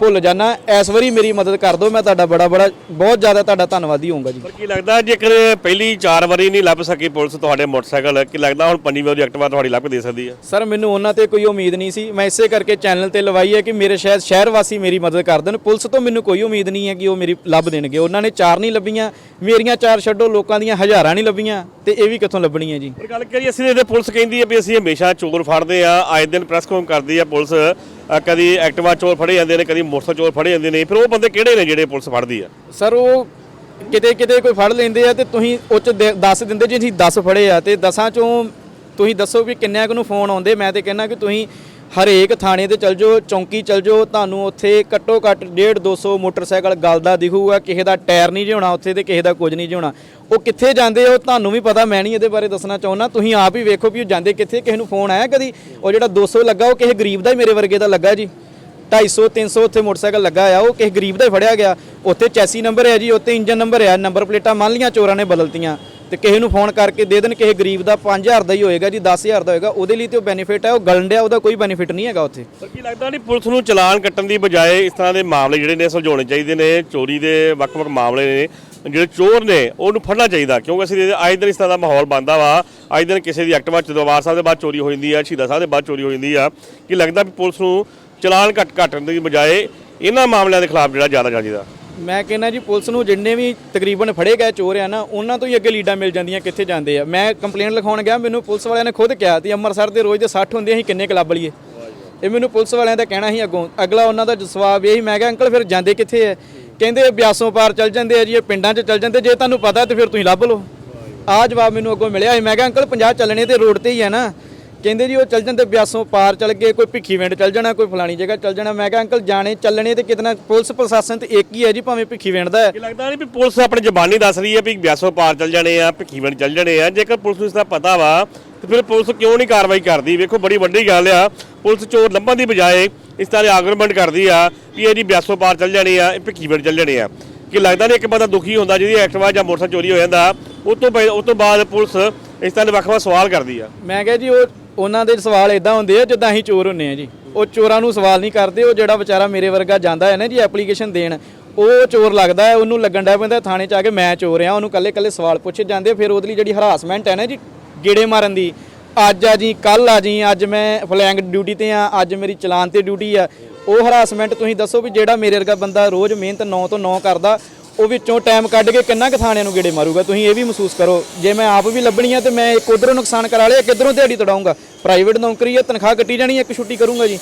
Speaker 1: ਭੁੱਲ ਜਾਣਾ ਇਸ ਵਾਰੀ ਮੇਰੀ ਮਦਦ ਕਰ ਦਿਓ ਮੈਂ ਤੁਹਾਡਾ ਬੜਾ ਬੜਾ ਬਹੁਤ ਜ਼ਿਆਦਾ ਤੁਹਾਡਾ ਧੰਨਵਾਦੀ ਹੋਊਂਗਾ ਜੀ।
Speaker 2: ਪਰ ਕੀ ਲੱਗਦਾ ਜੇਕਰ ਪਹਿਲੀ ਚਾਰ ਵਾਰੀ ਨਹੀਂ ਲੱਭ ਸਕੀ ਪੁਲਿਸ ਤੁਹਾਡੇ ਮੋਟਰਸਾਈਕਲ ਕੀ ਲੱਗਦਾ ਹੁਣ ਪੰਜੀ ਵਾਰੀ ਐਕਟਿਵਾ ਤੁਹਾਡੀ ਲੱਭ ਕੇ ਦੇ ਸਕਦੀ ਹੈ?
Speaker 1: ਸਰ ਮੈਨੂੰ ਉਹਨਾਂ ਤੇ ਕੋਈ ਉਮੀਦ ਨਹੀਂ ਸੀ। ਮੈਂ ਇਸੇ ਕਰਕੇ ਚੈਨਲ ਤੇ ਲਵਾਈ ਹੈ ਕਿ ਮੇਰੇ ਸ਼ਹਿਰ ਸ਼ਹਿਰ ਵਾਸੀ ਮੇਰੀ ਮਦਦ ਕਰ ਦੇਣ। ਪੁਲਿਸ ਤੋਂ ਮੈਨੂੰ ਕੋਈ ਉਮੀਦ ਨਹੀਂ ਹੈ ਕਿ ਉਹ ਮੇਰੀ ਲੱਭ ਦੇਣਗੇ। ਉਹਨਾਂ ਨੇ ਚਾਰ ਨਹੀਂ ਲੱਭੀਆਂ। ਮੇਰੀਆਂ ਚਾਰ ਛੱਡੋ ਲੋਕਾਂ ਦੀਆਂ ਹਜ਼ਾਰਾਂ ਨਹੀਂ ਲੱਭੀਆਂ। ਤੇ ਇਹ ਵੀ ਕਿੱਥੋਂ ਲੱਭਣੀਆਂ ਜੀ?
Speaker 2: ਪਰ ਗੱਲ ਕਰੀਏ ਅਸੀਂ ਇਹਦੇ ਪੁਲਿਸ ਕਹਿੰਦੀ ਹੈ ਵੀ ਅਸੀਂ ਹਮੇਸ਼ਾ ਚੋਰ ਫੜਦੇ ਆ ਆਏ ਦਿਨ ਪ੍ਰੈਸ ਕਾਨਫਰੰਸ ਕਰਦੀ ਹੈ ਪੁਲਿਸ। ਕਦੀ ਐਕਟਿਵਾ ਚੋਰ ਫੜੇ ਜਾਂਦੇ ਨੇ, ਕਦੀ ਮੋਟਰਸਾਈਕਲ ਚੋਰ ਫੜੇ ਜਾਂਦੇ ਨੇ, ਫਿਰ ਉਹ ਬੰਦੇ ਕਿਹੜੇ ਨੇ ਜਿਹੜੇ ਪੁਲਿਸ ਫੜਦੀ ਆ?
Speaker 1: ਸਰ, ਉਹ ਕਿਤੇ ਕਿਤੇ ਕੋਈ ਫੜ ਲੈਂਦੇ ਆ ਤੇ ਤੁਸੀਂ ਉਹ ਚ ਦੱਸ ਦਿੰਦੇ ਜੀ, ਅਸੀਂ 10 ਫੜੇ ਆ ਤੇ ਦਸਾਂ ਚੋਂ ਤੁਸੀਂ ਦੱਸੋ ਵੀ ਕਿੰਨਿਆਂ ਕੁ ਨੂੰ ਫੋਨ ਆਉਂਦੇ, ਮੈਂ ਤੇ ਕਹਿੰਦਾ ਕਿ ਤੁਸੀਂ ਹਰੇਕ ਥਾਣੇ ਤੇ ਚਲ ਜਾਓ, ਚੌਂਕੀ ਚਲ ਜਾਓ, ਤੁਹਾਨੂੰ ਉੱਥੇ ਘੱਟੋ ਘੱਟ 1.5 200 ਮੋਟਰਸਾਈਕਲ ਗਲਦਾ ਦਿਖੂਗਾ, ਕਿਸੇ ਦਾ ਟਾਇਰ ਨਹੀਂ ਜਿਉਣਾ ਉੱਥੇ ਤੇ ਕਿਸੇ ਦਾ ਕੁਝ ਨਹੀਂ ਜਿਉਣਾ। ਉਹ ਕਿੱਥੇ ਜਾਂਦੇ ਉਹ ਤੁਹਾਨੂੰ ਵੀ ਪਤਾ, ਮੈਂ ਨਹੀਂ ਇਹਦੇ ਬਾਰੇ ਦੱਸਣਾ ਚਾਹੁੰਦਾ, ਤੁਸੀਂ ਆਪ ਹੀ ਵੇਖੋ ਵੀ ਉਹ ਜਾਂਦੇ ਕਿੱਥੇ, ਕਿਸੇ ਨੂੰ ਫੋਨ ਆਇਆ ਕਦੀ? ਉਹ ਜਿਹੜਾ 200 ਲੱਗਾ, ਉਹ ਕਿਸੇ ਗਰੀਬ ਦਾ ਹੀ ਮੇਰੇ ਵਰਗੇ ਦਾ ਲੱਗਾ ਜੀ। 250 300 ਉੱਥੇ ਮੋਟਰਸਾਈਕਲ ਲੱਗਾ ਆ, ਉਹ ਕਿਸੇ ਗਰੀਬ ਦਾ ਹੀ ਫੜਿਆ ਗਿਆ। ਉੱਥੇ ਚੈਸੀ ਨੰਬਰ ਹੈ ਜੀ, ਉੱਥੇ ਇੰਜਨ ਨੰਬਰ ਹੈ ਨੰਬਰ ਪਲੇਟਾਂ ਮੰਨ ਲੀਆਂ, ਚੋਰਾਂ ਨੇ ਬਦਲਤੀਆਂ। ਤੇ ਕਿਸੇ ਨੂੰ ਫੋਨ ਕਰਕੇ ਦੇ ਦੇਣ, ਕਿਸੇ ਗਰੀਬ ਦਾ 5000 ਦਾ ਹੀ ਹੋਏਗਾ ਜੀ 10000 ਦਾ ਹੋਏਗਾ, ਉਹਦੇ ਲਈ ਤੇ ਉਹ ਬੈਨੀਫਿਟ ਹੈ, ਉਹ ਗਲਡਿਆ ਉਹਦਾ ਕੋਈ ਬੈਨੀਫਿਟ ਨਹੀਂ ਹੈਗਾ ਉੱਥੇ।
Speaker 2: ਪਰ ਕੀ ਲੱਗਦਾ ਨਹੀਂ ਪੁਲਿਸ ਨੂੰ ਚਲਾਨ ਕੱਟਣ ਦੀ ਬਜਾਏ ਇਸ ਤਰ੍ਹਾਂ ਦੇ ਮਾਮਲੇ ਜਿਹੜੇ ਨੇ ਸੁਲਝਾਉਣੇ ਚਾਹੀਦੇ ਨੇ, ਚੋਰੀ ਦੇ ਵੱਖ-ਵੱਖ ਮਾਮਲੇ ਨੇ, ਜਿਹੜੇ ਚੋਰ ਨੇ, ਉਹਨੂੰ ਫੜਨਾ ਚਾਹੀਦਾ, ਕਿਉਂਕਿ ਅਸੀਂ ਅੱਜ ਦਿਨ ਇਸ ਤਰ੍ਹਾਂ ਦਾ ਮਾਹੌਲ ਬਣਦਾ ਵਾ। ਅੱਜ ਦਿਨ ਕਿਸੇ ਦੀ ਐਕਟਿਵਾ ਚ ਦਰਬਾਰ ਸਾਹਿਬ ਦੇ ਬਾਅਦ ਚੋਰੀ ਹੋ ਜਾਂਦੀ ਆ, ਸ਼ਹੀਦਾਂ ਸਾਹਿਬ ਦੇ ਬਾਅਦ ਚੋਰੀ ਹੋ ਜਾਂਦੀ ਆ। ਕੀ ਲੱਗਦਾ ਵੀ ਪੁਲਿਸ ਨੂੰ ਚਲਾਨ ਘੱਟ ਕੱਟਣ ਦੀ ਬਜਾਏ ਇਹਨਾਂ ਮਾਮਲਿਆਂ ਦੇ ਖਿਲਾਫ ਜਿਹੜਾ ਜ਼ਿਆਦਾ ਚਾਹੀਦਾ
Speaker 1: ਮੈਂ ਕਹਿੰਦਾ ਜੀ ਪੁਲਿਸ ਨੂੰ ਜਿੰਨੇ ਵੀ ਤਕਰੀਬਨ ਫੜੇ ਗਏ ਚੋਰ ਆ ਨਾ ਉਹਨਾਂ ਤੋਂ ਹੀ ਅੱਗੇ ਲੀਡਾਂ ਮਿਲ ਜਾਂਦੀਆਂ ਕਿੱਥੇ ਜਾਂਦੇ ਆ। ਮੈਂ ਕੰਪਲੇਂਟ ਲਿਖਾਉਣ ਗਿਆ ਮੈਨੂੰ ਪੁਲਿਸ ਵਾਲਿਆਂ ਨੇ ਖੁਦ ਕਿਹਾ ਤੇ ਅੰਮ੍ਰਿਤਸਰ ਦੇ ਰੋਜ਼ ਦੇ 60 ਹੁੰਦੇ ਅਸੀਂ ਕਿੰਨੇ ਕਲੱਬ ਲਈਏ ਇਹ ਮੈਨੂੰ ਪੁਲਿਸ ਵਾਲਿਆਂ ਦਾ ਕਹਿਣਾ ਸੀ ਅੱਗੋਂ। ਅਗਲਾ ਉਹਨਾਂ ਦਾ ਜਵਾਬ ਇਹੀ ਮੈਂ ਕਿਹਾ ਅੰਕਲ ਫਿਰ ਜਾਂਦੇ ਕਿੱਥੇ ਐ ਕਹਿੰਦੇ ਬਿਆਸੋਂ ਪਾਰ ਚੱਲ ਜਾਂਦੇ ਆ ਜੀ ਇਹ ਪਿੰਡਾਂ 'ਚ ਚੱਲ ਜਾਂਦੇ ਜੇ ਤੁਹਾਨੂੰ ਪਤਾ ਤੇ ਫਿਰ ਤੁਸੀਂ ਲੱਭ ਲਓ। ਆਹ ਜਵਾਬ ਮੈਨੂੰ ਅੱਗੋਂ ਮਿਲਿਆ ਸੀ। ਮੈਂ ਕਿਹਾ ਅੰਕਲ 50 ਚੱਲਣੇ ਤੇ ਰੋਡ ਤੇ ਹੀ ਹੈ ਨਾ ਕਹਿੰਦੇ ਜੀ ਉਹ ਚੱਲ ਜਾਂਦੇ ਬਿਆਸੋਂ ਪਾਰ ਚੱਲ ਗਏ ਕੋਈ ਭਿੱਖੀ ਵਿੰਡ ਚੱਲ ਜਾਣਾ ਕੋਈ ਫਲਾਣੀ ਜਗ੍ਹਾ ਚੱਲ ਜਾਣਾ। ਮੈਂ ਕਿਹਾ ਅੰਕਲ ਜਾਣੇ ਚੱਲਣੇ ਤੇ ਕਿਤਨਾ ਪੁਲਿਸ ਪ੍ਰਸ਼ਾਸਨ ਤੇ ਇੱਕ ਹੀ ਹੈ ਜੀ ਭਾਵੇਂ ਭਿੱਖੀ ਵਿੰਡ ਦਾ ਹੈ।
Speaker 2: ਕੀ ਲੱਗਦਾ ਨਹੀਂ ਵੀ ਪੁਲਿਸ ਆਪਣੀ ਜ਼ਬਾਨੀ ਦੱਸ ਰਹੀ ਹੈ ਵੀ ਬਿਆਸੋ ਪਾਰ ਚੱਲ ਜਾਣੇ ਆ ਭਿੱਖੀਵਿੰਡ ਚੱਲ ਜਾਣੇ ਆ। ਜੇਕਰ ਪੁਲਿਸ ਨੂੰ ਇਸ ਦਾ ਪਤਾ ਵਾ ਤੇ ਫਿਰ ਪੁਲਿਸ ਕਿਉਂ ਨਹੀਂ ਕਾਰਵਾਈ ਕਰਦੀ? ਵੇਖੋ ਬੜੀ ਵੱਡੀ ਗੱਲ ਆ। ਪੁਲਿਸ ਚੋਰ ਲੱਭਣ ਦੀ ਬਜਾਏ ਇਸ ਤਰ੍ਹਾਂ ਆਰਗੂਮੈਂਟ ਕਰਦੀ ਆ ਵੀ ਇਹ ਜੀ ਬਿਆਸੋ ਪਾਰ ਚੱਲ ਜਾਣੇ ਆ ਇਹ ਭਿੱਖੀਵਿੰਡ ਚੱਲ ਜਾਣੇ ਆ। ਕਿ ਲੱਗਦਾ ਨਹੀਂ ਇੱਕ ਬੰਦਾ ਦੁਖੀ ਹੁੰਦਾ ਜਿਹਦੀ ਐਕਟਿਵਾ ਜਾਂ ਮੋਟਰਸਾਈਕਲ ਚੋਰੀ ਹੋ ਜਾਂਦਾ ਉਹ ਤੋਂ ਉਹ ਤੋਂ ਬਾਅਦ ਪੁਲਿਸ ਇਸ ਤਰ੍ਹਾਂ ਦੇ ਵੱਖ-ਵੱਖ ਸਵਾਲ ਕਰਦੀ ਆ।
Speaker 1: ਮੈਂ ਕਿਹਾ ਜੀ ਉਹ ਉਹਨਾਂ ਦੇ ਸਵਾਲ ਇਦਾਂ ਹੁੰਦੇ ਆ, ਜਿੱਦਾਂ ਅਸੀਂ ਚੋਰ ਹੁੰਨੇ ਆ ਜੀ। ਉਹ ਚੋਰਾਂ ਨੂੰ ਸਵਾਲ ਨਹੀਂ ਕਰਦੇ, ਉਹ ਜਿਹੜਾ ਵਿਚਾਰਾ ਮੇਰੇ ਵਰਗਾ ਜਾਂਦਾ ਹੈ ਨਾ ਜੀ ਐਪਲੀਕੇਸ਼ਨ ਦੇਣ, ਉਹ ਚੋਰ ਲੱਗਦਾ ਹੈ, ਉਹਨੂੰ ਲੱਗਣ ਦਾ ਪੈਂਦਾ ਥਾਣੇ 'ਚ ਆ ਕੇ ਮੈਂ ਚੋਰ ਆ, ਉਹਨੂੰ ਕੱਲੇ ਕੱਲੇ ਸਵਾਲ ਪੁੱਛੇ ਜਾਂਦੇ ਫਿਰ ਉਹਦੇ ਲਈ ਜਿਹੜੀ ਹਰਾਸਮੈਂਟ ਹੈ ਨਾ ਜੀ, ਗੇੜੇ ਮਾਰਨ ਦੀ, ਅੱਜ ਆ ਜੀ ਕੱਲ ਆ ਜੀ, ਅੱਜ ਮੈਂ ਫਲੈਂਗ ਡਿਊਟੀ ਤੇ ਆ, ਅੱਜ ਮੇਰੀ ਚਲਾਨ ਤੇ ਡਿਊਟੀ ਆ, ਉਹ ਹਰਾਸਮੈਂਟ ਤੁਸੀਂ ਦੱਸੋ ਵੀ ਜਿਹੜਾ ਮੇਰੇ ਵਰਗਾ ਬੰਦਾ ਰੋਜ਼ ਮਿਹਨਤ 9 ਤੋਂ 9 ਕਰਦਾ ਉਹ ਵਿੱਚੋਂ ਟਾਈਮ ਕੱਢ ਕੇ ਕਿੰਨਾ ਕੁ ਥਾਣਿਆਂ ਨੂੰ ਗੇੜੇ ਮਾਰੂਗਾ? ਤੁਸੀਂ ਇਹ ਵੀ ਮਹਿਸੂਸ ਕਰੋ। ਜੇ ਮੈਂ ਆਪ ਵੀ ਲੱਭਣੀ ਆ ਤੇ ਮੈਂ ਇੱਕ ਉਧਰੋਂ ਨੁਕਸਾਨ ਕਰਾ ਲਿਆ ਕਿਧਰੋਂ ਦਿਹਾੜੀ ਤੜਾਉਂਗਾ। ਪ੍ਰਾਈਵੇਟ ਨੌਕਰੀ ਆ, ਤਨਖਾਹ ਕੱਟੀ ਜਾਣੀ ਇੱਕ ਛੁੱਟੀ ਕਰੂੰਗਾ ਜੀ।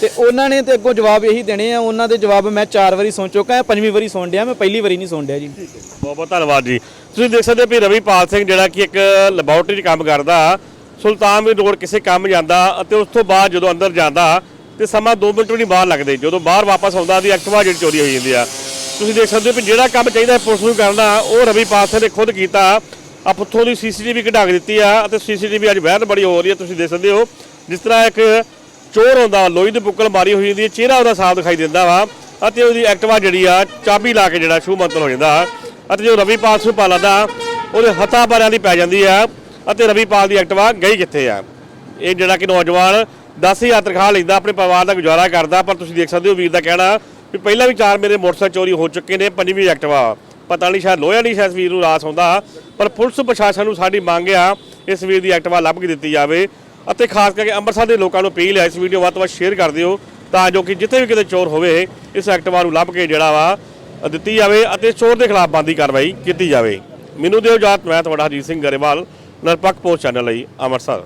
Speaker 1: ਤੇ ਉਹਨਾਂ ਨੇ ਤੇ ਅੱਗੋਂ ਜਵਾਬ ਇਹੀ ਦੇਣੇ ਆ, ਉਹਨਾਂ ਦੇ ਜਵਾਬ ਮੈਂ ਚਾਰ ਵਾਰੀ ਸੁਣ ਚੁੱਕਾ, ਪੰਜਵੀਂ ਵਾਰੀ ਸੁਣ ਡਿਆ, ਮੈਂ ਪਹਿਲੀ ਵਾਰੀ ਨਹੀਂ ਸੁਣ ਡਿਆ ਜੀ।
Speaker 2: ਬਹੁਤ ਬਹੁਤ ਧੰਨਵਾਦ ਜੀ। ਤੁਸੀਂ ਦੇਖ ਸਕਦੇ ਹੋ ਵੀ ਰਵੀਪਾਲ ਸਿੰਘ ਜਿਹੜਾ ਕਿ ਇੱਕ ਲੈਬੋਰਟਰੀ 'ਚ ਕੰਮ ਕਰਦਾ ਸੁਲਤਾਨਵਿੰਡ ਰੋਡ ਕਿਸੇ ਕੰਮ ਜਾਂਦਾ ਅਤੇ ਉਸ ਤੋਂ ਬਾਅਦ ਜਦੋਂ ਅੰਦਰ ਜਾਂਦਾ, ਤੇ ਸਮਾਂ 2 ਮਿੰਟ ਵੀ ਨਹੀਂ ਬਾਹਰ ਲੱਗਦੇ। ਜਦੋਂ ਬਾਹਰ ਵਾਪਸ ਆਉਂਦਾ ਦੀ ਐਕਟਿਵਾ ਜਿਹੜੀ ਚੋਰੀ ਹੋ ਜਾਂਦੀ ਆ। ਤੁਸੀਂ ਦੇਖ ਸਕਦੇ ਹੋ ਕਿ ਜਿਹੜਾ ਕੰਮ ਚਾਹੀਦਾ ਪੁਲਿਸ ਨੂੰ ਕਰਨਾ ਉਹ ਰਵੀ ਸਿੰਘ ਨੇ ਖੁਦ ਕੀਤਾ। ਆ ਪੁੱਥੋਂ ਦੀ ਸੀਸੀਟੀਵੀ ਕਢਾ ਕੇ ਦਿੱਤੀ ਆ ਅਤੇ ਸੀਸੀਟੀਵੀ ਅੱਜ ਵਾਇਰਲ ਬੜੀ ਹੋ ਰਹੀ ਹੈ। ਤੁਸੀਂ ਦੇਖ ਸਕਦੇ ਹੋ, ਜਿਸ ਤਰ੍ਹਾਂ ਇੱਕ ਚੋਰ ਹੁੰਦਾ ਲੋਹੀ ਦੀ ਬੁੱਕਲ ਮਾਰੀ ਹੋਈ ਹੁੰਦੀ ਹੈ, ਚਿਹਰਾ ਉਹਦਾ ਸਾਫ਼ ਦਿਖਾਈ ਦਿੰਦਾ ਵਾ ਅਤੇ ਉਹਦੀ ਐਕਟਿਵਾ ਜਿਹੜੀ ਆ, ਚਾਬੀ ਲਾ ਕੇ ਜਿਹੜਾ ਸ਼ੂ ਮੰਤਲ ਹੋ ਜਾਂਦਾ। ਅਤੇ ਜੋ ਰਵੀਪਾਲ ਸਿੰਘ ਪਾਲਾ ਦਾ ਉਹਦੇ ਹੱਥਾਂ ਬਾਰਿਆਂ ਦੀ ਪੈ ਜਾਂਦੀ ਆ ਅਤੇ ਰਵੀ ਪਾਲ ਦੀ ਐਕਟਿਵਾ ਗਈ ਕਿੱਥੇ ਆ? ਇਹ ਜਿਹੜਾ ਕਿ ਨੌਜਵਾਨ 10000 ਤਨਖਾਹ ਲੈਂਦਾ, ਆਪਣੇ ਪਰਿਵਾਰ ਦਾ ਗੁਜ਼ਾਰਾ ਕਰਦਾ, ਪਰ ਤੁਸੀਂ ਦੇਖ ਸਕਦੇ ਹੋ, ਵੀਰ ਦਾ ਕਹਿਣਾ ਵੀ ਪਹਿਲਾਂ ਵੀ ਚਾਰ ਮੇਰੇ ਮੋਟਰਸਾਈਕਲ ਚੋਰੀ ਹੋ ਚੁੱਕੇ ਨੇ, ਪੰਜਵੀਂ ਐਕਟਿਵਾ ਪਤਾ ਨਹੀਂ ਸ਼ਾਇਦ ਲੋਹਾ ਨਹੀਂ ਸ਼ਾਇਦ ਵੀਰ ਨੂੰ ਰਾਸ ਹੁੰਦਾ, ਪਰ ਪੁਲਿਸ ਪ੍ਰਸ਼ਾਸਨ ਨੂੰ ਸਾਡੀ ਮੰਗ ਆ, ਇਸ ਵੀਰ ਦੀ ਐਕਟਿਵਾ ਲੱਭ ਕੇ ਦਿੱਤੀ ਜਾਵੇ। ਅਤੇ ਖਾਸ ਕਰਕੇ ਅੰਮ੍ਰਿਤਸਰ ਦੇ ਲੋਕਾਂ ਨੂੰ ਅਪੀਲ ਹੈ ਇਸ ਵੀਡੀਓ ਵੱਧ ਤੋਂ ਵੱਧ ਸ਼ੇਅਰ ਕਰ ਦਿਓ, ਤਾਂ ਜੋ ਕਿ ਜਿੱਥੇ ਵੀ ਕਿਤੇ ਚੋਰ ਹੋਵੇ, ਇਸ ਐਕਟਿਵਾ ਨੂੰ ਲੱਭ ਕੇ ਜਿਹੜਾ ਵਾ ਦਿੱਤੀ ਜਾਵੇ ਅਤੇ ਚੋਰ ਦੇ ਖਿਲਾਫ ਬੰਦੀ ਕਾਰਵਾਈ ਕੀਤੀ ਜਾਵੇ। ਮੈਨੂੰ ਦਿਓ ਜਾਤ ਮੈਂ ਤੁਹਾਡਾ ਹਰਜੀਤ ਸਿੰਘ ਗਰੇਵਾਲ, ਨਿਰਪੱਖ ਪੋਸਟ ਚੈਨਲ ਲਈ ਅੰਮ੍ਰਿਤਸਰ।